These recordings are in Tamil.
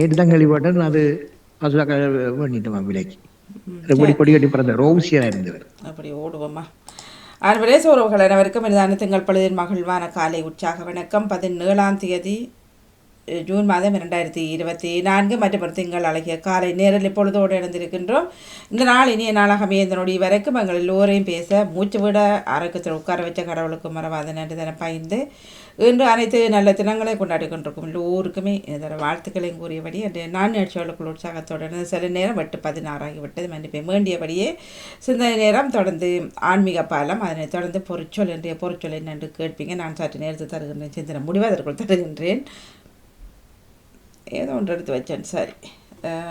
நேற்று தான் அது பாதுகாக்க பண்ணிட்டோம் விலைக்கு. எப்படி கொடி கட்டி பிறந்த ரோசியராக இருந்தவர். அப்படி ஓடுவோமா அன்பரே சோர்வுகள் அனைவருக்கும் இனிதான திங்கள் பொழுதின் மகிழ்வான காலை உற்சாக வணக்கம். பதினேழாம் தேதி ஜூன் மாதம் இரண்டாயிரத்தி இருபத்தி நான்கு. மற்றும் திங்கள் அழகிய காலை நேரில் இப்பொழுதோடு இணைந்திருக்கின்றோம். இந்த நாள் இனிய நாளாக அமையந்தனுடைய வரைக்கும் எங்கள் எல்லோரையும் பேச மூச்சு விட ஆரோக்கியத்தில் உட்கார வச்ச கடவுளுக்கு மறவாத நன்றி தன பயந்து இன்று அனைத்து நல்ல தினங்களை கொண்டாடி கொண்டிருக்கும் எல்லோருக்குமே இதர வாழ்த்துக்களையும் கூறியபடி அன்று நான் நிகழ்ச்சியாளர்கள் உற்சாகத்துடன் சில நேரம் எட்டு பதினாறாகிவிட்டது. மன்னிப்பை வேண்டியபடியே சிந்தனை நேரம் தொடர்ந்து ஆன்மீக பாலம் அதனைத் தொடர்ந்து பொறிச்சொல் என்ற பொருட்சொல் என்று கேட்பீங்க. நான் சற்று நேரத்தை தருகின்றேன் சிந்தனை முடிவதற்குள் தருகின்றேன். ஏதோ ஒன்று எடுத்து வச்சேன் சரி. அதனை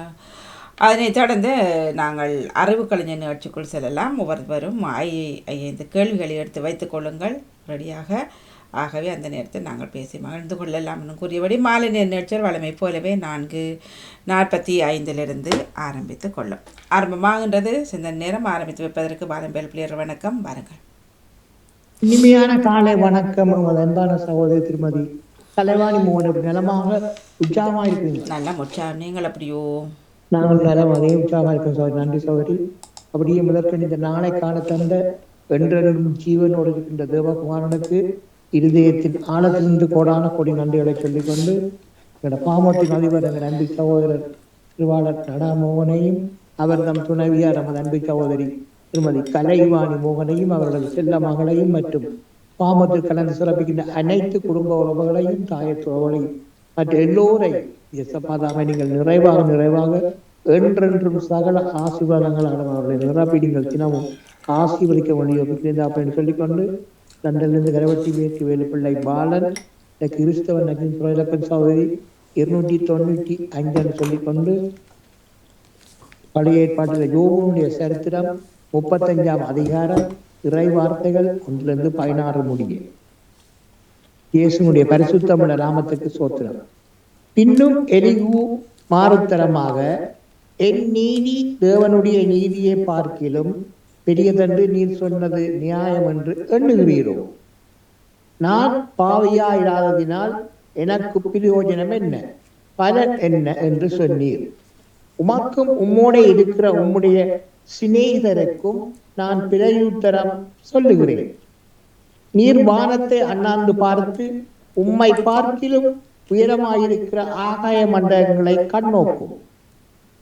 அதனைத் தொடர்ந்து நாங்கள் அறிவு கலைஞர் நிகழ்ச்சிக்குள் செல்லலாம். ஒவ்வொருவரும் ஐ ஐந்து கேள்விகளை எடுத்து வைத்துக் கொள்ளுங்கள். ரெடியாக ஆகவே அந்த நேரத்தில் நாங்கள் பேசி மகிழ்ந்து கொள்ளலாம் கூறியபடி மாலை நேர நிகழ்ச்சியில் வழமை போலவே நான்கு நாற்பத்தி ஐந்திலிருந்து ஆரம்பித்து கொள்ளும். ஆரம்பமாகின்றது. சிந்தனை நேரம் ஆரம்பித்து வைப்பதற்கு பாதம்பேல் பிள்ளையர் வணக்கம். வாருங்கள். இனிமையான காலை வணக்கம் உங்கள் அன்பான சகோதரி திருமதி கலைவாணி மோகன் நலமாக உற்சாகமாக இருக்கீங்க நல்ல முற்றாம் நீங்கள் அப்படியோ? நாங்கள் நலம் அதே உற்சாகமாக இருக்கோம் சகோதரி. நன்றி சகோதரி. அப்படியே முதற்கண் இந்த நாளை காண தந்த வென்றெழும் ஜீவனோடு இருக்கின்ற தேவகுமாரனுக்கு இருதயத்தின் ஆழத்திலிருந்து கோடான கோடி நன்றிகளை சொல்லிக்கொண்டு எங்களோட பாமட்டின் அதிபர் எங்கள் அன்பு சகோதரர் திருவாளர் நடா மோகனையும் அவர் தம் துணைவியார் நமது அன்பு சகோதரி திருமதி கலைவாணி மோகனையும் அவர்களது செல்ல மகளையும் மற்றும் பாமத்தில் கலந்து சிறப்பிக்கின்ற அனைத்து குடும்ப உறவுகளையும் தாயத்துறவுகளையும் மற்ற எல்லோரையும் எசப்பாதாமை நீங்கள் நிறைவாக நிறைவாக என்றென்றும் சகல ஆசீர்வாதங்களான அவர்களை நிரப்பி நீங்கள் தினமும் ஆசீர்வதிக்க வேண்டிய அப்படின்னு சொல்லிக்கொண்டு லண்டனிலிருந்து கரவட்டி வேற்றி வேலுப்பிள்ளை பாலன் இந்த கிறிஸ்தவ நகின் சகோதரி இருநூற்றி தொண்ணூற்றி அஞ்சுன்னு சொல்லிக்கொண்டு பழைய ஏற்பாட்டில் யோகனுடைய சரித்திரம் முப்பத்தஞ்சாம் அதிகாரம் இறை வார்த்தைகள் ஒன்றிலிருந்து பதினாறு முடிய. இயேசுனுடைய பரிசுத்தமுள்ள நாமத்துக்கு சோத்திரம். பின்னும் எலிகு மாறுத்தரமாக என் நீதி தேவனுடைய நீதியை பார்க்கிலும் பெரியதென்று நீர் சொன்னது நியாயம் என்று எண்ணுகிறீரோ? நான் பாவியாயிடாததினால் எனக்கு பிரயோஜனம் என்ன? பலன் என்ன என்று சொன்னீர். உமக்கும் உம்மோட இருக்கிற உம்முடைய சிநேகிதருக்கும் நான் பிழையுத்தரம் சொல்லுகிறேன். நீர் வானத்தை அண்ணாந்து பார்த்து உம்மை பார்க்கிலும் உயரமாயிருக்கிற ஆகாய மண்டலங்களை கண்ணோக்கும்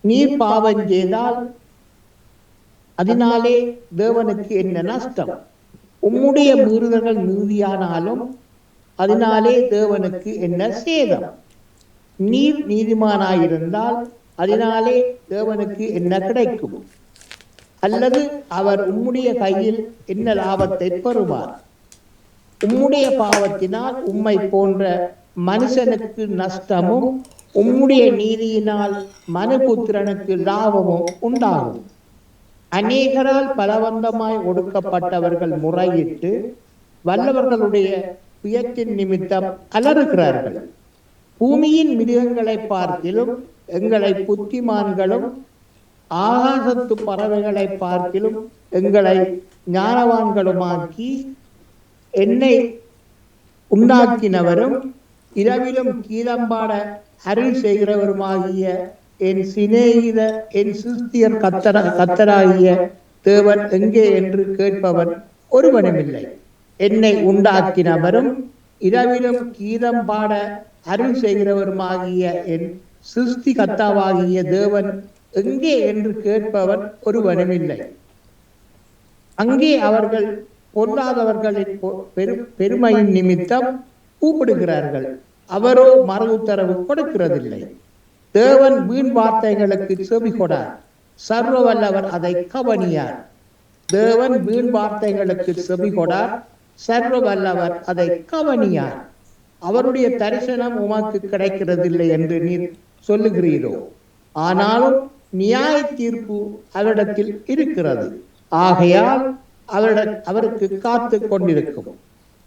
நீர் பாவம் செய்தால் அதனாலே தேவனுக்கு என்ன நஷ்டம்? உம்முடைய மீறுதல்கள் நீதியானாலும் அதனாலே தேவனுக்கு என்ன சேதம்? நீர் நீதிமானாயிருந்தால் அதனாலே தேவனுக்கு என்ன கிடைக்கும்? அல்லது அவர் உம்முடைய கையில் என்ன லாபத்தை பெறுவார்? உம்முடைய பாவத்தினால் உம்மை போன்ற மனுஷனுக்கு நஷ்டமும் உம்முடைய நீதியினால் மனுபுத்திரனுக்கு லாபமும் உண்டாகும். அநேகரால் பலவந்தமாய் ஒடுக்கப்பட்டவர்கள் முறையிட்டு வல்லவர்களுடைய புயத்தின் நிமித்தம் அலறுகிறார்கள். பூமியின் மிருகங்களை பார்த்திலும் எங்களை புத்திமான்களும் ஆகாசத்து பறவைகளை பார்க்கிலும் எங்களை ஞானவான்களுமாக்கி என்னை உண்டாக்கினவரும் இரவிலும் கீதம்பாட அருள் செய்கிறவருமாகிய என் சிநேகித என் சிஸ்தியர் கத்தர கத்தராகிய தேவன் எங்கே என்று கேட்பவன் ஒருவனுமில்லை. என்னை உண்டாக்கினவரும் இரவிலும் கீதம் பாட அருள் செய்கிறவருமாகிய என் சிருஷ்டி கத்தாவாகிய தேவன் எங்கே என்று கேட்பவன் ஒருவனுமில்லை. அங்கே அவர்கள் பொல்லாதவர்களின் பொ- பெரு- பெருமையின் நிமித்தம் கூப்பிடுகிறார்கள். அவரோ மறு உத்தரவு கொடுக்கிறதில்லை. தேவன் வீண் வார்த்தைகளுக்கு செவி கொடார் சர்வ வல்லவர் அதை கவனியார். தேவன் வீண் வார்த்தைகளுக்கு செவி கொடார் சர்வ வல்லவர் அதை கவனியார். அவருடைய தரிசனம் உமக்கு கிடைக்கிறதில்லை என்று நீர் சொல்லுகிறீரோ? ஆனாலும் நியாய தீர்ப்பு அவரிடத்தில் இருக்கிறது. ஆகையால் அவரிட அவருக்கு காத்து கொண்டிருக்கும்.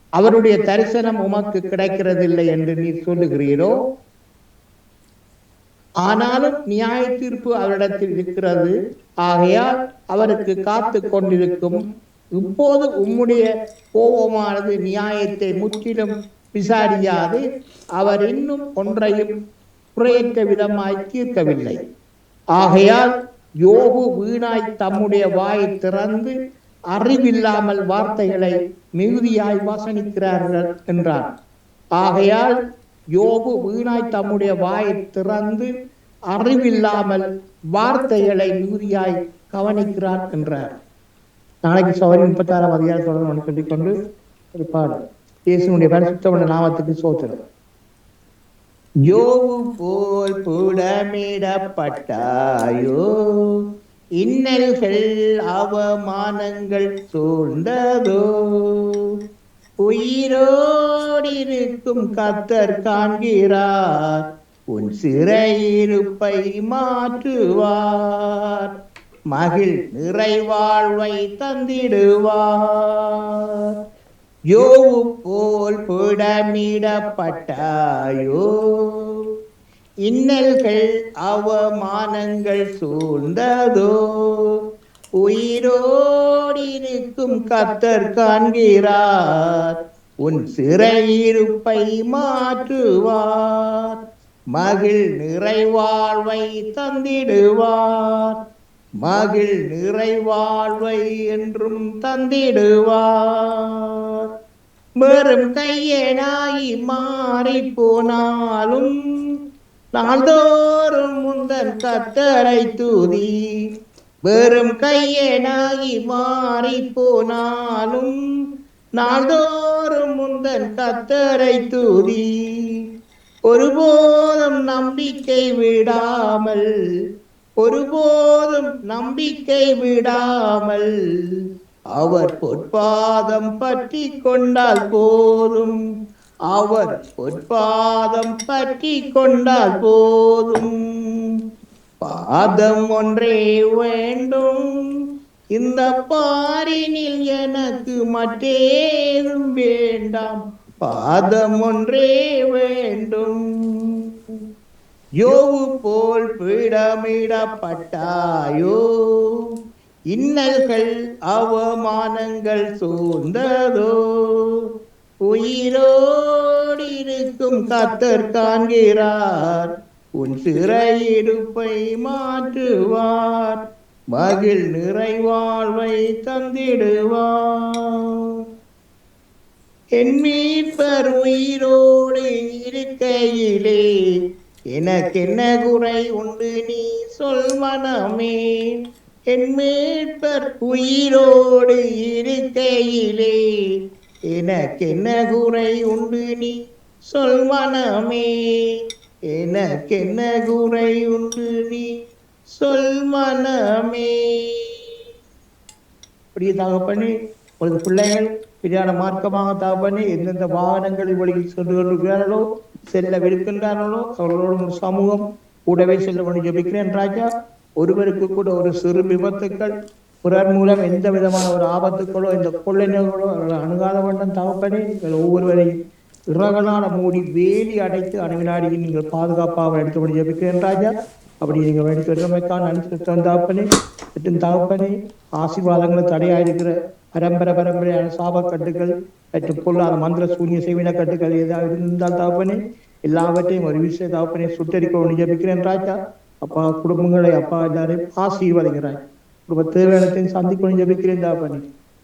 அவருடைய தரிசனம் உமக்கு கிடைக்கிறதில்லை என்று நீர் சொல்லுகிறீரோ? ஆனாலும் நியாய தீர்ப்பு அவரிடத்தில் இருக்கிறது. ஆகையால் அவருக்கு காத்து கொண்டிருக்கும் இப்போது உம்முடைய கோபமானது நியாயத்தை முற்றிலும் விசாரியாது. அவர் இன்னும் ஒன்றையும் குறையற்ற விதமாய் தீர்க்கவில்லை. ஆகையால் யோபு வீணாய் தம்முடைய வாயை திறந்து அறிவில்லாமல் வார்த்தைகளை மிகுதியாய் வாசனிக்கிறார்கள் என்றார் ஆகையால் யோபு வீணாய் தம்முடைய வாயை திறந்து அறிவில்லாமல் வார்த்தைகளை மிகுதியாய் கவனிக்கிறார் என்றார். நாளைக்கு சவரி முப்பத்தி ஆறாம் அதிகாரத்தோடு சொல்லிக் கொண்டு ஒரு பாடல் இயேசுனுடைய பரிசுத்தமான நாமத்துக்கு சோத்திரம். யோவு போல் புடமிடப்பட்டாயோ? இன்னல்கள் அவமானங்கள் சூழ்ந்ததோ? உயிரோடிருக்கும் கத்தர் காண்கிறார். உன் சிறையிருப்பை மாற்றுவார். மகிழ் நிறைவாழ்வை தந்திடுவார். யோவு போல் புடமிடப்பட்டாயோ? இன்னல்கள் அவமானங்கள் சூழ்ந்ததோ? உயிரோடிருக்கும் கத்தர் காண்கிறார். உன் சிறையிருப்பை மாற்றுவார். மகிழ் நிறைவாழ்வை தந்திடுவார். மகிழ் நிறைவாழ்வை என்றும் தந்திடுவார். வெறும் கையனாகி மாறி போனாலும் நாள்தோறும் முந்தன் கத்தரை தூதி வெறும் கையனாகி மாறி போனாலும் நாள்தோறும் முந்தன் கத்தரை தூதி. ஒருபோதும் நம்பிக்கை விடாமல் ஒருபோதும் நம்பிக்கை விடாமல் அவர் பொற்பாதம் பற்றி கொண்டால் போதும். அவர் பொற்பாதம் பற்றி கொண்டால் போதும். பாதம் ஒன்றே வேண்டும். இந்த பாரினில் எனக்கு மற்றேதும் வேண்டாம். பாதம் ஒன்றே வேண்டும். யோவு போல் பிடமிடப்பட்டாயோ? இன்னல்கள் அவமானங்கள் சூழ்ந்ததோ? உயிரோடு இருக்கும் கத்தர் காண்கிறார். உன் சிறையிருப்பை மாற்றுவார். மகிழ் நிறைவாழ்வை தந்திடுவார். என் மீட்பர் உயிரோடு இருக்கையிலே எனக்கென்ன குறை உண்டு நீ சொல் மனமே. என் மீட்பர் உயிரோடு இருக்கையிலே எனக்கென்ன குறை உண்டு நீ சொல் மனமே. எனக்கென்ன குறை உண்டு நீ சொல் மனமே. இப்படி தகப்பனே உனது பிள்ளைகள் பிரியான மார்க்கமாக தகப்பனே எந்தெந்த வாகனங்களில் வழியில் சென்று கொண்டிருக்கிறார்களோ செல்லவிருக்கின்றார்களோ அவர்களோட ஒரு சமூகம் கூடவே செல்ல வேண்டும் ஜபிக்கிறேன் ராஜா. ஒருவருக்கு கூட ஒரு சிறு விபத்துக்கள் பிறர் மூலம் எந்த விதமான ஒரு ஆபத்துக்களோ இந்த கொள்ளைஞர்களோ அவர்கள் அணுகாத வேண்டும் தகப்பனே ஒவ்வொருவரையும் இறகலான மூடி வேலி அடைத்து அணுவினாடியில் நீங்கள் பாதுகாப்பாக எடுத்தபடி ஜபிக்கிறேன் ராஜா. அப்படி நீங்கள் வேண்டி பெருமைக்கான நன்றி தந்தாப்பனே மற்றும் தகப்பனே ஆசீர்வாதங்களை தடையாயிருக்கிற பரம்பரை பரம்பரையான சாபக்கட்டுகள் மற்றும் பொருளாத மந்திர சூன்ய செய்வின கட்டுகள் ஏதாவது இருந்தால் தாப்பனே எல்லாவற்றையும் ஒரு விஷய தாப்பனே சுட்டரிக்க ஒன்று ஜபிக்கிறேன் ராஜா. அப்பா குடும்பங்களை அப்பா எல்லாரையும் ஆசீர்வதிக்கிறாய். குடும்ப தேவையானத்தையும் சந்திக்கணும் ஜபிக்கிறேன் தாப்பனே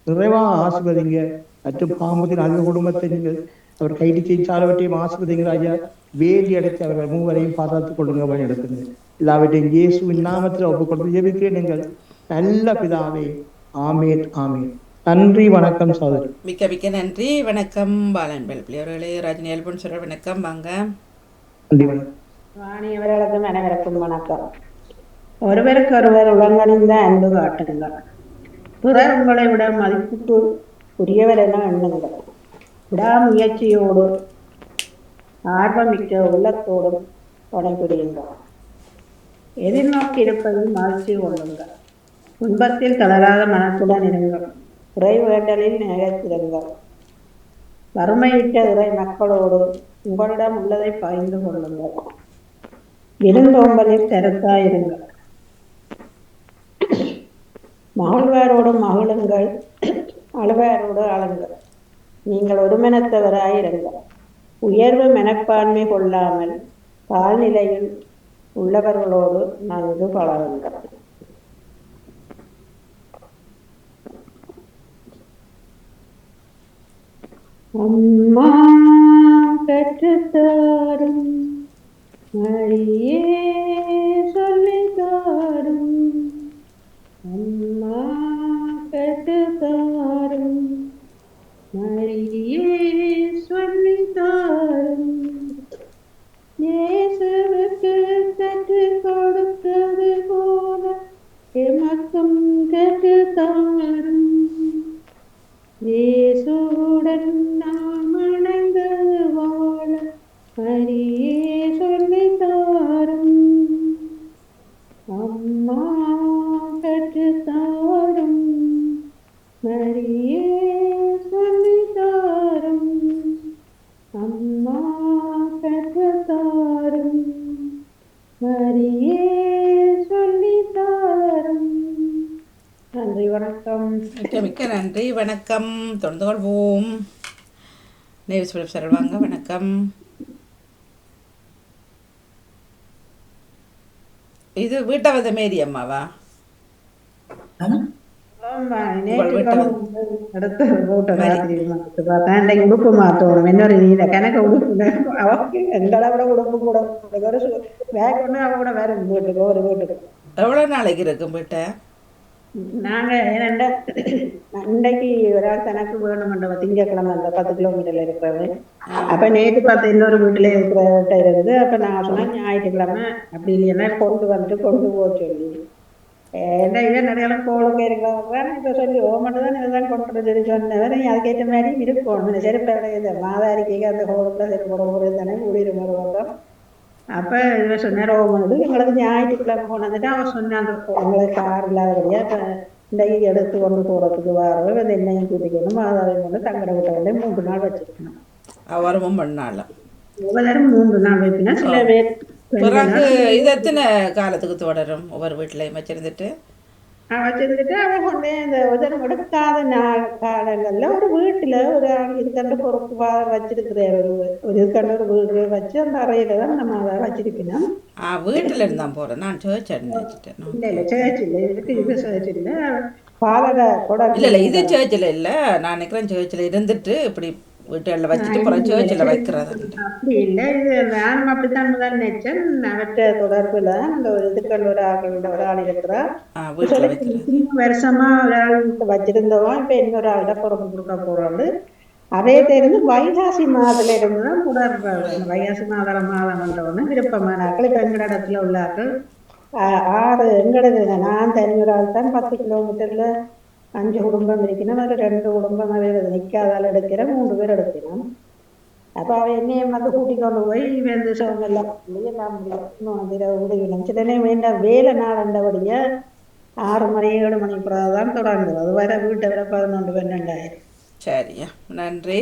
நிறைவாக ஆசீர்வதிங்க. மற்றும் பாம்பத்தின் அந்த குடும்பத்தை நீங்கள் அவர் கைது செய்தாலவற்றையும் ஆசிர்வதிங்க ராஜா வேலி அடைத்து அவர்கள் மூவரையும் பாதுகாத்துக் கொள்ளுங்க வழி நடத்துங்க. எல்லாவற்றையும் இயேசுவின் நாமத்தில் ஒப்புக் கொடுத்து ஜெபிக்கிறேன் நீங்கள் நல்ல பிதாவே. ஆமேன் ஆமேன். நன்றி வணக்கம் சகோதரி மிக்க மிக்க நன்றி. வணக்கம் பாலன் பெல்பிள்ளையவர்களே ரஜினி அல்பன் சொல்ற வணக்கம் வாங்க. நன்றி வணக்கம். வாணியவர்களுக்கும் அனைவருக்கும் வணக்கம். ஒருவருக்கு ஒருவர் உடங்கணிந்த அன்பு காட்டுங்கள். பிறர் உங்களை விட மதிப்புக்கு உரியவர் என எண்ணுங்கள். விடாமுயற்சியோடு ஆர்வமிக்க உள்ளத்தோடும் தொடர்புடையுங்கள் எதிர்நோக்கி மகிழ்ச்சி கொள்ளுங்கள் துன்பத்தில் தளராத மனத்துடன் இருங்கள். உரை வேண்டலில் நிலைத்திருங்கள் வறுமையிட்ட இறை மக்களோடு உங்களிடம் உள்ளதை பகிர்ந்து கொள்ளுங்கள். விருந்தோம்பலில் கருத்தாயிருங்கள் மகிழ்வாரோடு மகிழுங்கள். அழுவாரோடு அழுங்கள். நீங்கள் ஒருமனத்தவராயிருங்க உயர்வு மனப்பான்மை கொள்ளாமல் தாழ்நிலையில் உள்ளவர்களோடு நன்கு பழகுங்கள். அம்மா கற்றுத்தாரும் மரியே சொல்லித்தாரும் நன்றி வணக்கம். மிக்க நன்றி வணக்கம். தொடர்ந்து கொள்வோம். பிலிப் சரவாங்க வணக்கம். இது வீட்டை வந்த மேரி அம்மாவா? உடுப்பு மாத்தணும். இன்னொரு நீல கணக்கு உடுப்பு. அவக்கு எங்களை விட உடுப்பு கூட ஒரு சு- பேக் ஒண்ணு அவ கூட வேற வீட்டுக்கு ஒரு வீட்டுக்கு. எவ்வளோ நாளைக்கு இருக்கும் வீட்டை? நாங்க ஏனெண்டா இன்றைக்கு ஒரு ஆள் தனக்கு வேணுமென்ற திங்கக்கிழமை அந்த பத்து கிலோமீட்டர்ல இருக்கிறது அப்ப நேற்று பார்த்த இன்னொரு வீட்டுல இருக்கிறவர்கிட்ட இருக்குது. அப்ப நான் சொன்னேன் ஞாயிற்றுக்கிழமை அப்படி இல்லைன்னா கொண்டு வந்துட்டு கொண்டு போக சொல்லி. ஏன்னா இவன் நிறைய கோளுக்கு இருக்கிறவங்க இப்ப சொல்லி ஓ மட்டும் தான் இதுதான் கொண்டு சொல்லி சொன்னவர் நீ அதுக்கேற்ற மாதிரி இருக்கணும் சரி இந்த மாதாரிக்கைக்கு அந்த கோளுக்குள்ள சரி போட போகிறது தானே கூடியிருமோ அப்ப இவன் சொன்னார் ஓ பண்ணுது எங்களுக்கு ஞாயிற்றுக்கிழமை கொண்டு வந்துட்டு அவன் சொன்னான் அந்த எங்களுக்கு கார் இல்லாதபடியா இப்ப இன்றைக்கு எடுத்து கொண்டு போறதுக்கு வரவங்க இந்த எண்ணெயும் கூட்டிக்கணும் மாதாவையும் கொண்டு தங்கட விட்ட மூன்று நாள் வச்சிருக்கணும் வரவும் பண்ணாலும் ஒவ்வொரு மூன்று நாள் வைப்பினா சில பேர் பிறகு இது எத்தனை காலத்துக்கு தொடரும் ஒவ்வொரு வீட்டிலையும் வச்சிருந்துட்டு வச்சிருந்துட்டு அவன் கொண்டே இந்த உதரம் எடுக்காத நாள் காலங்கள்ல ஒரு வீட்டுல ஒரு இதுக்கண்டு பொறுப்பு வச்சிருக்கிறார் ஒரு ஒரு இதுக்கண்டு ஒரு வீடு வச்சு அந்த அறையில தான் நம்ம அதை வச்சிருக்கணும். ஆ வீட்டில் இருந்தான் போகிறேன் நான் சேர்ச் நினைச்சிட்டேன் இல்ல இல்ல சேர்ச் இல்ல. இதுக்கு இது சேர்ச் இல்ல. பாலக கூட இல்லை இல்லை இது சேர்ச்சில் இல்லை. நான் நினைக்கிறேன் சேர்ச்சில் இருந்துட்டு இப்படி வீட்டுகளில் வச்சுட்டு அப்புறம் சேர்ச்சில் வைக்கிறது அப்படி இல்ல இது நானும் அப்படித்தான் முதல் நினைச்சேன். அவற்ற தொடர்புல அந்த ஒரு இதுக்கண்டு ஒரு ஆள் ஒரு ஆள் இருக்கிறா ஆ வீட்டில் வைக்கிறது. இத்தனை வருஷமா ஒரு ஆள் வச்சிருந்தவன் இப்ப இன்னொரு ஆள்கிட்ட பொறுப்பு கொடுக்க போறாரு. அதே தெரிந்து வைகாசி மாதத்துல இருந்து தான் தொடர்பு வைகாசி மாதம் மாதம் வந்தவொடனே விருப்பமான ஆட்கள் இப்ப எங்கட இடத்துல உள்ள ஆட்கள் ஆ- ஆறு எங்கடது நான் தனி ஒரு ஆள் தான் பத்து கிலோமீட்டர்ல அஞ்சு குடும்பம் இருக்கணும் அதுல ரெண்டு குடும்பம் அவை நிக்காதால எடுக்கிறேன் மூன்று பேர் எடுக்கிறோம் அப்ப அவ என்னையும் வந்து கூட்டிக் கொண்டு போய் வந்து சோங்கெல்லாம் எல்லாம் முடியும் சில நேரம் வேலை நாள் அண்டபடியா ஆறு மணி ஏழு மணி தான் தொடங்குது. அது வர வீட்டை வர பதினொன்று பன்னெண்டாயிரம். சரியா. நன்றி.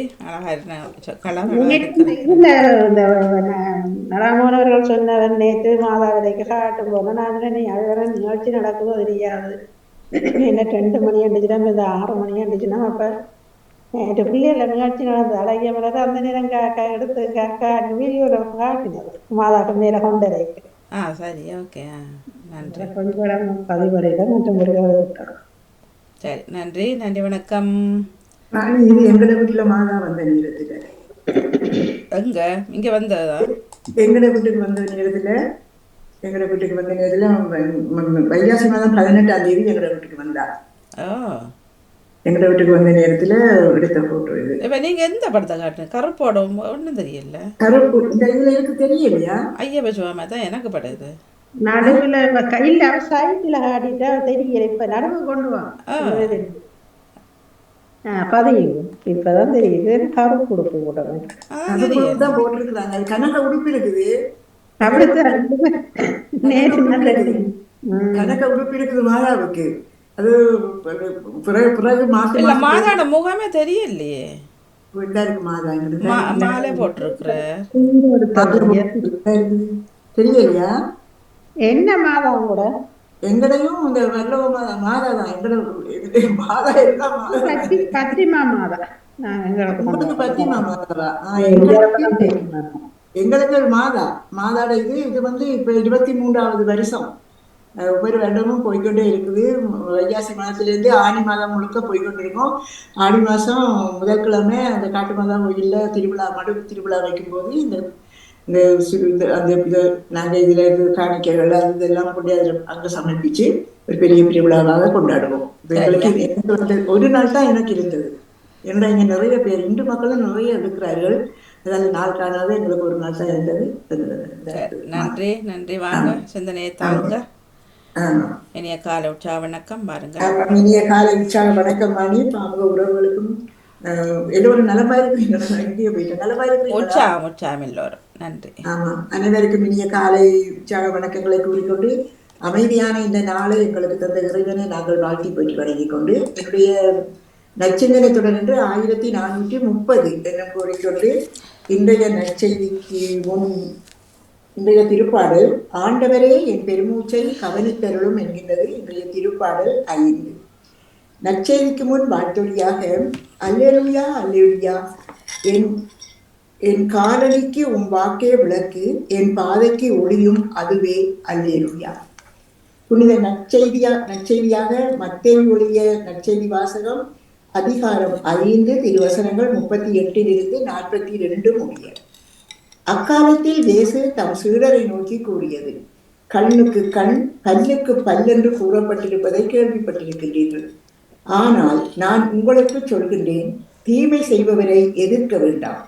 நடாமோனவர்கள் சொன்னவன் நேற்று மாதாவிலைக்கு காட்டும் போது நான் நிகழ்ச்சி நடக்குதோ தெரியாது. என்ன ரெண்டு மணி அடிச்சுனா இந்த ஆறு மணி அடிச்சுனா அப்ப நேற்று பிள்ளைகள நிகழ்ச்சி நடந்தது அழகிய மலர் அந்த நேரம் காக்கா எடுத்து காக்கா வீடியோல காட்டினது. மாதாக்கு மேல கொண்டரை ஆ சரி ஓகே ஆ நன்றி. கொஞ்சம் பதிவடையில மற்றும் விட்டோம் சரி நன்றி நன்றி வணக்கம். நான் இது எங்கட வீட்டுல மாதா வந்த நேரத்துல எங்க? இங்க வந்ததா? எங்கட வீட்டுக்கு வந்த நேரத்துல எங்கட வீட்டுக்கு வந்த நேரத்துல வைகாசி மாதம் பதினெட்டாம் தேதி எங்கட வீட்டுக்கு வந்தா. ஓ எங்கட வீட்டுக்கு வந்த நேரத்துல எடுத்த போட்டோ இது. இப்ப நீங்க எந்த படத்தை காட்டுங்க கருப்போடம் ஒன்றும் தெரியல. கருப்பு இந்த இதுல எனக்கு தெரியலையா? ஐயப்ப சுவாமி தான் எனக்கு படுது நடுவுல இப்ப கையில சைட்ல ஆடிட்டா தெரியல. இப்ப நடுவு கொண்டு வா. இப்பதான் தெரியுது. கரு கொடுப்பு தான் போட்டிருக்கிறாங்க. கணக்க உடுப்பு இருக்குது. கணக்க உடுப்பு இருக்குது மாதாவுக்கு. அது பிறகு பிறகு மாசம் மாதாட முகமே தெரியலையே. மாதா மாலை போட்டிருக்கிற. தெரியலையா? என்ன மாதம் கூட எங்கடையும் இந்த நல்ல மாதா மாதா தான் எங்கட மாதா எல்லாம் மாதா பத்தி பத்திமா மாதம் நான் எங்களுக்கு கொண்டு உங்களுக்கு பத்திமா மாதாவா. எங்களுக்கு ஒரு மாதா. மாதாட இது இது வந்து இப்போ இருபத்தி மூன்றாவது வருஷம் ஒவ்வொரு வருடமும் போய்க்கொண்டே இருக்குது. வைகாசி மாதத்துலேருந்து ஆனி மாதம் முழுக்க போய்க்கொண்டு இருக்கோம் ஆடி மாதம் முதற்கிழமை அந்த காட்டு மாதா கோயிலில் திருவிழா மடு திருவிழா வைக்கும்போது இந்த இந்த அந்த இது நாங்கள் இதில் இது காணிக்கைகள் அது இதெல்லாம் கொண்டு அதில் அங்கே சமர்ப்பித்து ஒரு பெரிய திருவிழாவாக கொண்டாடுவோம். எங்களுக்கு எனக்கு வந்து ஒரு நாள் தான் எனக்கு இருந்தது. ஏன்னா இங்கே நிறைய பேர் இந்து மக்களும் நிறைய இருக்கிறார்கள். அதாவது நாள் காணாத எங்களுக்கு ஒரு நாள் தான் இருந்தது. நன்றி நன்றி. வாங்க சிந்தனையை தாங்க இனிய காலை உற்சாக வணக்கம் பாருங்க. இனிய காலை உற்சாக வணக்கம் மாணி. பாமுக உறவுகளுக்கும் எல்லோரும் நலமா இருக்கிறீங்களா இங்கேயே போயிட்டேன். நலமா இருக்கிறீங்களா உற்சாகம் உற்சாகம் எல்லோரும். நன்றி. ஆமாம் அனைவருக்கும் இனிய காலை உற்சாக வணக்கங்களை கூறிக்கொண்டு அமைதியான இந்த நாளை எங்களுக்கு தந்த இறைவனை நாங்கள் வாழ்த்தி போற்றி வணங்கிக் கொண்டு என்னுடைய நச்சிந்தனை தொடர்ந்து ஆயிரத்தி நானூற்றி முப்பது என கூறிக்கொண்டு இன்றைய நற்செய்திக்கு முன் இன்றைய திருப்பாடல் ஆண்டவரே என் பெருமூச்சை கவனித்தருளும் என்கின்றது இன்றைய திருப்பாடல் ஐந்து. நற்செய்திக்கு முன் வாழ்த்தொழியாக அல்லெருயா அல்லெருயா என் என் காலடிக்கு உன் வாக்கே விளக்கு என் பாதைக்கு ஒளியும் அதுவே அல்லேலுயா. புனித நற்செய்தியா நற்செய்தியாக மத்தேயு ஒழிய நற்செய்தி வாசகம் அதிகாரம் ஐந்து திருவசனங்கள் முப்பத்தி எட்டிலிருந்து நாற்பத்தி ரெண்டு முடிய. அக்காலத்தில் இயேசு தம் சீடரை நோக்கி கூறியது கண்ணுக்கு கண் பல்லுக்கு பல் என்று கூறப்பட்டிருப்பதை கேள்விப்பட்டிருக்கின்றீர்கள். ஆனால் நான் உங்களுக்கு சொல்கின்றேன் தீமை செய்பவரை எதிர்க்க வேண்டாம்.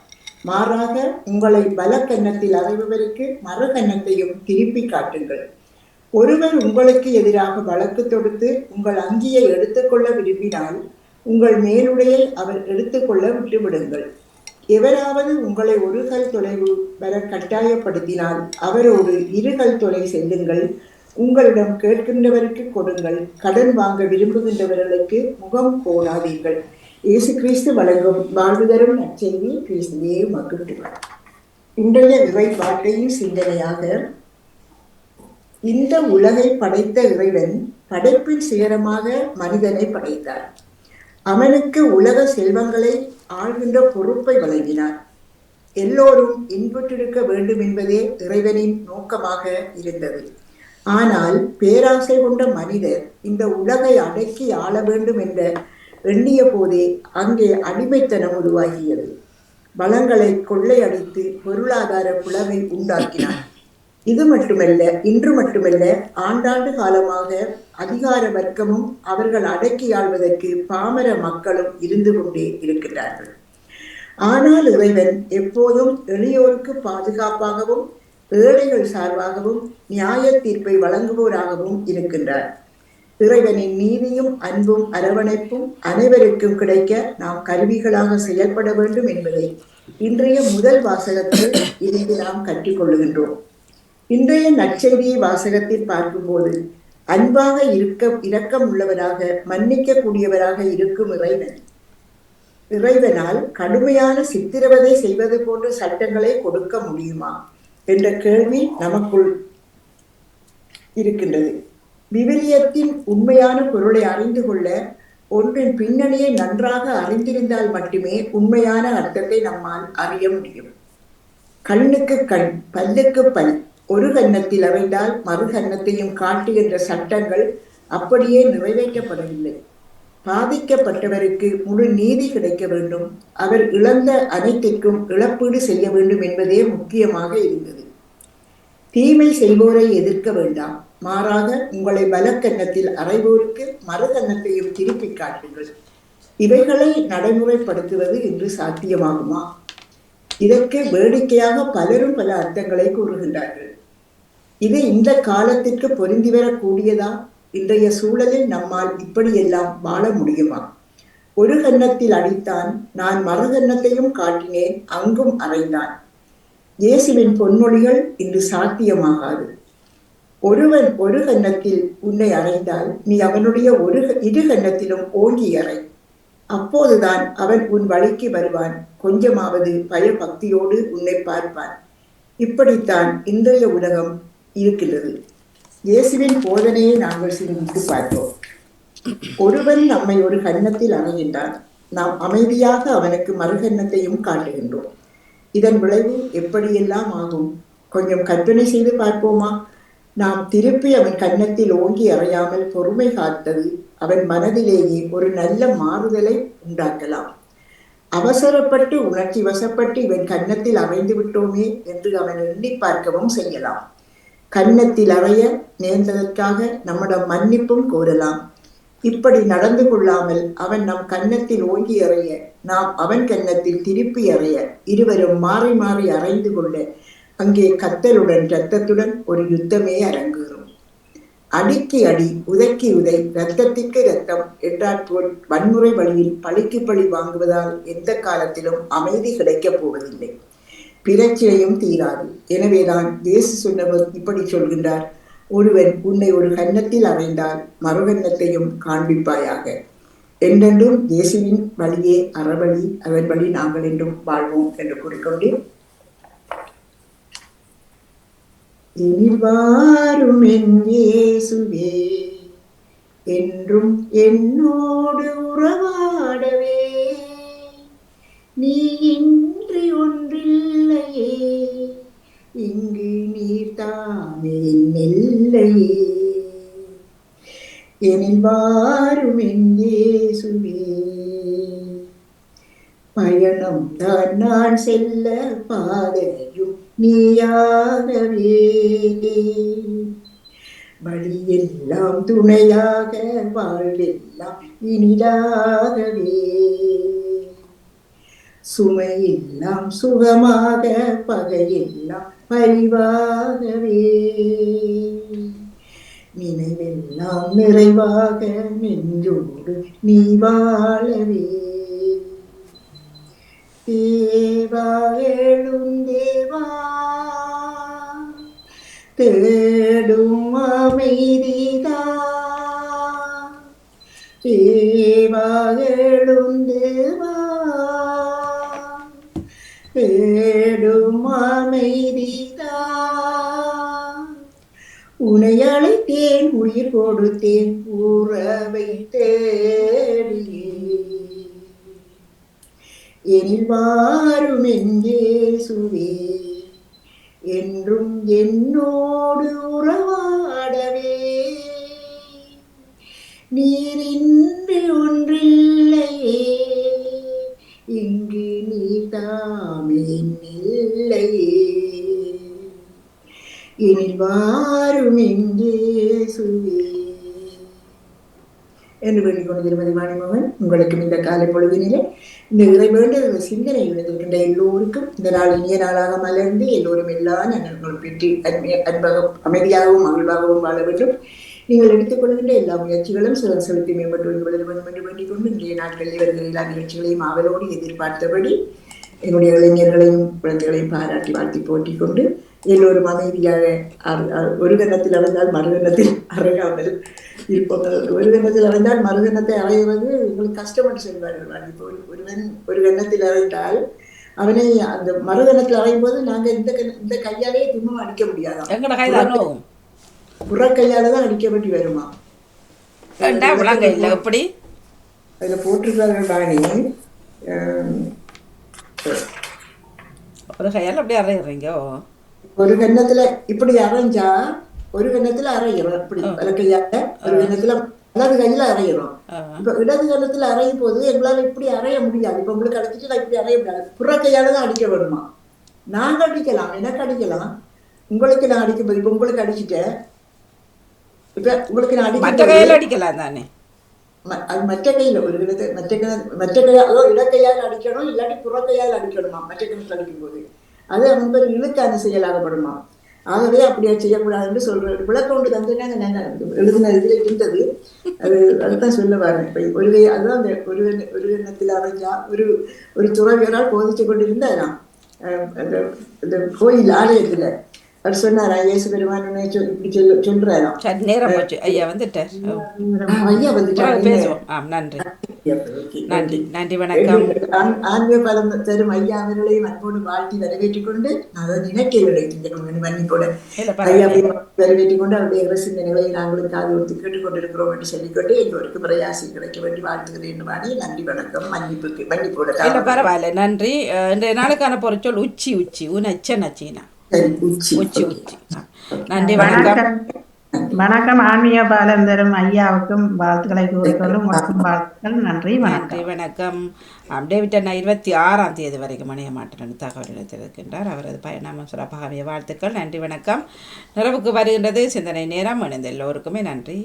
மாறாக உங்களை வலக்கன்னத்தில் அறைபவருக்கு மறுகன்னத்தையும் திருப்பி காட்டுங்கள். ஒருவர் உங்களுக்கு எதிராக வழக்கு தொடுத்து உங்கள் அங்கியை எடுத்துக்கொள்ள விரும்பினால் உங்கள் மேலுடையை அவர் எடுத்துக்கொள்ள விட்டுவிடுங்கள். எவராவது உங்களை ஒரு கல் தொலைவு வர கட்டாயப்படுத்தினால் அவரோடு இருகல் தொலை செல்லுங்கள். உங்களிடம் கேட்கின்றவருக்கு கொடுங்கள். கடன் வாங்க விரும்புகின்றவர்களுக்கு முகம் கோடாதீர்கள் இயேசு கிறிஸ்து வழங்கும் வாழ்வு தரும் நற்செய்தி கிறிஸ்துவே மகிழ்ச்சி இன்றைய இறை சிந்தனையாக இந்த உலகை படைத்த இறைவன் படைப்பின் சிகரமாக மனிதனை படைத்தார். அவனுக்கு உலக செல்வங்களை ஆள்கின்ற பொறுப்பை வழங்கினார். எல்லோரும் இன்புற்றிருக்க வேண்டும் என்பதே இறைவனின் நோக்கமாக இருந்தது. ஆனால் பேராசை கொண்ட மனிதர் இந்த உலகை அடக்கி ஆள வேண்டும் என்ற எண்ணிய போதே அங்கே அடிமைத்தனம் உருவாகியது. வளங்களை கொள்ளையடித்து பொருளாதார புலவை உண்டாக்கினார். இது மட்டுமல்ல இன்று மட்டுமல்ல ஆண்டாண்டு காலமாக அதிகார வர்க்கமும் அவர்கள் அடக்கி ஆள்வதற்கு பாமர மக்களும் இருந்து கொண்டே இருக்கின்றார்கள். ஆனால் இறைவன் எப்போதும் எளியோருக்கு பாதுகாப்பாகவும் ஏழைகள் சார்பாகவும் நியாய தீர்ப்பை வழங்குவோராகவும் இருக்கின்றார். இறைவனின் நீதியும் அன்பும் அரவணைப்பும் அனைவருக்கும் கிடைக்க நாம் கருவிகளாக செயல்பட வேண்டும் என்பதை இன்றைய முதல் வாசகத்தில் இருந்து நாம் கற்றுக்கொள்ளுகின்றோம் இன்றைய நற்செய்தியை வாசகத்தில் பார்க்கும்போது அன்பாக இருக்க இரக்கம் உள்ளவராக மன்னிக்க கூடியவராக இருக்கும் இறைவன். இறைவனால் கடுமையான சித்திரவதை செய்வது போன்ற சட்டங்களை கொடுக்க முடியுமா? என்ற கேள்வி நமக்குள் இருக்கின்றது. விவிலியத்தின் உண்மையான பொருளை அறிந்து கொள்ள ஒன்றின் பின்னணியை நன்றாக அறிந்திருந்தால் மட்டுமே உண்மையான அர்த்தத்தை நம்மால் அறிய முடியும். கண்ணுக்கு கண் பல்லுக்கு பல் ஒரு கன்னத்தில் அறைந்தால் மறு கன்னத்தையும் காட்டுகின்ற சட்டங்கள் அப்படியே நிறைவேற்றப்படவில்லை. பாதிக்கப்பட்டவருக்கு முழு நீதி கிடைக்க வேண்டும். அவர் இழந்த அனைத்திற்கும் இழப்பீடு செய்ய வேண்டும் என்பதே முக்கியமாக இருந்தது. தீமை செய்வோரை எதிர்க்க வேண்டாம். மாறாக உங்களை பலக்கன்னத்தில் அறைவோருக்கு மறுகன்னத்தையும் திருப்பி காட்டுங்கள். இவைகளை நடைமுறைப்படுத்துவது இன்று சாத்தியமாகுமா? இதற்கு வேடிக்கையாக பலரும் பல அர்த்தங்களை கூறுகின்றார்கள். இது இந்த காலத்திற்கு பொருந்தி வரக்கூடியதா? இன்றைய சூழலில் நம்மால் இப்படியெல்லாம் வாழ முடியுமா? ஒரு கன்னத்தில் அடித்தான் நான் மறுகன்னத்தையும் காட்டினேன் அங்கும் அறைந்தான். இயேசுவின் பொன்மொழிகள் இன்று சாத்தியமாகாது. ஒருவன் ஒரு கன்னத்தில் உன்னை அறைந்தால் நீ அவனுடைய ஒரு இரு கன்னத்திலும் ஓங்கி அறை. அப்போதுதான் அவன் உன் வழிக்கு வருவான் கொஞ்சமாவது பயபக்தியோடு உன்னை பார்ப்பான். இப்படித்தான் இன்றைய உலகம் இருக்கிறது இயேசுவின் போதனையை நாங்கள் சிந்தித்து பார்த்தோம் ஒருவன் நம்மை ஒரு கன்னத்தில் அணுகின்றான். நாம் அமைதியாக அவனுக்கு மறுகன்னத்தையும் காட்டுகின்றோம். இதன் விளைவு எப்படியெல்லாம் ஆகும்? கொஞ்சம் கற்பனை செய்து பார்ப்போமா? நாம் திருப்பி அவன் கன்னத்தில் ஓங்கி அறையாமல் பொறுமை காத்தது அவன் மனதிலேயே ஒரு நல்ல மாறுதலை உண்டாக்கலாம். அவசரப்பட்டு உணர்ச்சி வசப்பட்டு இவன் கன்னத்தில் அமைந்து விட்டோமே என்று அவன் எண்ணி பார்க்கவும் செய்யலாம். கன்னத்தில் அறைய நேர்ந்ததற்காக நம்மிடம் மன்னிப்பும் கோரலாம். இப்படி நடந்து கொள்ளாமல் அவன் நம் கன்னத்தில் ஓங்கி அறைய நாம் அவன் கன்னத்தில் திருப்பி அறைய இருவரும் மாறி மாறி அறைந்து கொள்ள அங்கே கத்தலுடன் இரத்தத்துடன் ஒரு யுத்தமே அரங்குகிறோம் அடிக்கு அடி உதைக்கு உதை இரத்தத்திற்கு இரத்தம் என்றால் வன்முறை வழியில் பழிக்கு பழி வாங்குவதால் எந்த காலத்திலும் அமைதி கிடைக்கப் போவதில்லை. பிரச்சனையும் தீராது. எனவேதான் இயேசு சொன்னவர் இப்படி சொல்கின்றார் ஒருவன் உன்னை ஒரு கன்னத்தில் அறைந்தால் மறுகன்னத்தையும் காண்பிப்பாயாக. என்றென்றும் இயேசுவின் வழியே அறவழி அதன் வழி நாங்கள் என்றும் வாழ்வோம் என்று கூறிக்கொண்டு. இனிவாரும் என் இயேசுவே என்றும் என்னோடு உறவாடவே. நீ ஒன்றில்லையே. இங்கு நீர்தானே நெல்லையே எனில் வாரும் என் இயேசுவே. பயணம் தான் நான் செல்ல பாதையும் நீயாகவே. வழியெல்லாம் துணையாக வாழ்வெல்லாம் இனிதாகவே. சுமையெல்லாம் சுகமாக பகையெல்லாம் பரிவாகவே நினைவெல்லாம் நிறைவாக நெஞ்சோடு நீ வாழவே. தேவா எழும் தேவா தேடும் அமைதிதா. தேவா எழும் தேவா தேடும் அமைதிதா உனை அழைத்தேன் உயிர் கொடுத்தேன் உறவை தேடியே. எனில் வாரும் எங்கேசுவே என்றும் என்னோடு உறவாடவே. நீரின்றி உன் இல்லையே எனில் வாரும் எங்கேசுவே என்று வேண்டிக் கொண்டு திருமதி வாணிமோகன் உங்களுக்கும் இந்த காலை பொழுதினிலே இந்த இறை வேண்டிய சிந்தனை இருக்கின்ற எல்லோருக்கும் இந்த நாள் இனிய நாளாக மலர்ந்து எல்லோரும் எல்லா நன்மைகளும் பெற்று அன்பை அன்பாக அமைதியாகவும் மகிழ்வாகவும் வாழ வேண்டும். நீங்கள் எடுத்துக்கொள்கின்ற எல்லா முயற்சிகளும் சில செலுத்தி மேம்பட்டு வேண்டும் என்று வேண்டிக் கொண்டு இன்றைய நாட்களில் வருகிற எல்லா நிகழ்ச்சிகளையும் ஆவலோடு எதிர்பார்த்தபடி என்னுடைய இளைஞர்களையும் குழந்தைகளையும் பாராட்டி வாழ்த்தி போட்டிக் கொண்டு எல்லோரும் அமைதியாக ஒரு கன்னத்தில் அடைந்தால் மறுகன்னத்தில் அறையாமல் இருப்பவர்கள் ஒரு கன்னத்தில் அடைந்தால் மறுகன்னத்தை அறைவது உங்களுக்கு கஷ்டம் என்று சொல்வார்கள் இப்போ ஒரு ஒருவன் ஒரு கன்னத்தில் அறைந்தால் அவனை அந்த மறுகன்னத்தில் அறையும் போது நாங்கள் இந்த இந்த கையாலேயே துன்பம் அடிக்க கைதானோ புற கையால தான் அடிக்க வேண்டி வருமா? எப்படி? அதில் போட்டிருக்கார்கள் ராணி அஹ், ஒரு கையால் அப்படியே அறையிறீங்க ஓ. ஒரு கன்னத்துல இப்படி அரைஞ்சா ஒரு கன்னத்துல அரைகிறோம் இப்படி வல கையால. ஒரு கன்னத்துல வலது கையில அரைகிறோம். இப்ப இடது கன்னத்துல அரையும் போது எங்களால இப்படி அரைய முடியாது. இப்ப உங்களுக்கு அடிச்சுட்டு நான் இப்படி அரைய முடியாது. புற கையால தான் அடிக்க வேணுமா? நாங்க அடிக்கலாம் எனக்கு அடிக்கலாம். உங்களுக்கு நான் அடிக்கும்போது இப்ப உங்களுக்கு அடிச்சுட்டேன். இப்ப உங்களுக்கு நான் அடிக்கும் கையில் அடிக்கலாம் தானே? அது மற்ற கையில் ஒரு விதத்தை மற்ற கை மற்ற கையா அதோ இடக்கையால் அடிக்கணும் இல்லாட்டி புறக்கையால் அடிக்கணுமா மற்ற கிணத்துல அடிக்கும்போது அது அவன் பேர் இழுக்கான செயலாகப்படுமா ஆகவே அப்படியே செய்யக்கூடாதுன்னு சொல்றேன் விளக்கம் ஒன்று தந்துட்டாங்க நான் எழுதின இதில் இருந்தது அது அதுதான் சொல்ல வரேன் இப்போ ஒரு அதுதான் அந்த ஒரு ஒரு எண்ணத்தில் அமைஞ்சா ஒரு ஒரு துறவியரால் போதிச்சு கொண்டிருந்தாராம் அஹ் அந்த இந்த கோயில் ஆலயத்தில் அவர் சொன்னாரா இயேசு பெருமான் உன்னை சொல் இப்படி சொல்ல சொல்றாராம் சரி நேரம் போச்சு ஐயா வந்துட்டார் ஓ. ஐயா வந்துட்டாரு பேசுவோம் ஆ நன்றி ஓகே நன்றி நன்றி வணக்கம் ஆண்- ஆன்மீக பலம் தரும் ஐயா அவர்களையும் அன்போடு வாழ்த்தி வரவேற்றுக் கொண்டு நான் அதை நினைக்கவில்லை திங்கட்கிழமை மன்னிப்போட இல்ல ஐயா பரவாயில்லை வரவேற்றுக் கொண்டு அவருடைய இறை சிந்தனைகளை நாங்களும் காது கொடுத்து கேட்டுக்கொண்டிருக்கிறோம் என்று சொல்லிக்கொண்டு எங்களுக்கு பிரயாசி கிடைக்க வேண்டி வாழ்த்துகிறேன் வாணி நன்றி வணக்கம் மன்னிப்புக்கு மன்னிப்போட இல்ல தாமதம். பரவாயில்ல நன்றி அஹ், இன்றைய நாளுக்கான பொருட்சொல் உச்சி உச்சி உனச்ச நச்சீனா சரி நன்றி வணக்கம். வணக்கம். ஆன்மீக பாலம் தரும் ஐயாவுக்கும் வாழ்த்துக்களை கூறிக்கொள்ளும் உனக்கும் வாழ்த்துக்கள். நன்றி வணக்கம். நன்றி வணக்கம். டேவிட் அண்ணா இருபத்தி ஆறாம் தேதி வரைக்கும் அணைய மாட்டேன் தகவல் அளித்திருக்கின்றார் அவரது பயணம் சிறப்பாகவே வாழ்த்துக்கள். நன்றி வணக்கம். நிறைவுக்கு வருகின்றது சிந்தனை நேரம். இணைந்த எல்லோருக்குமே நன்றி.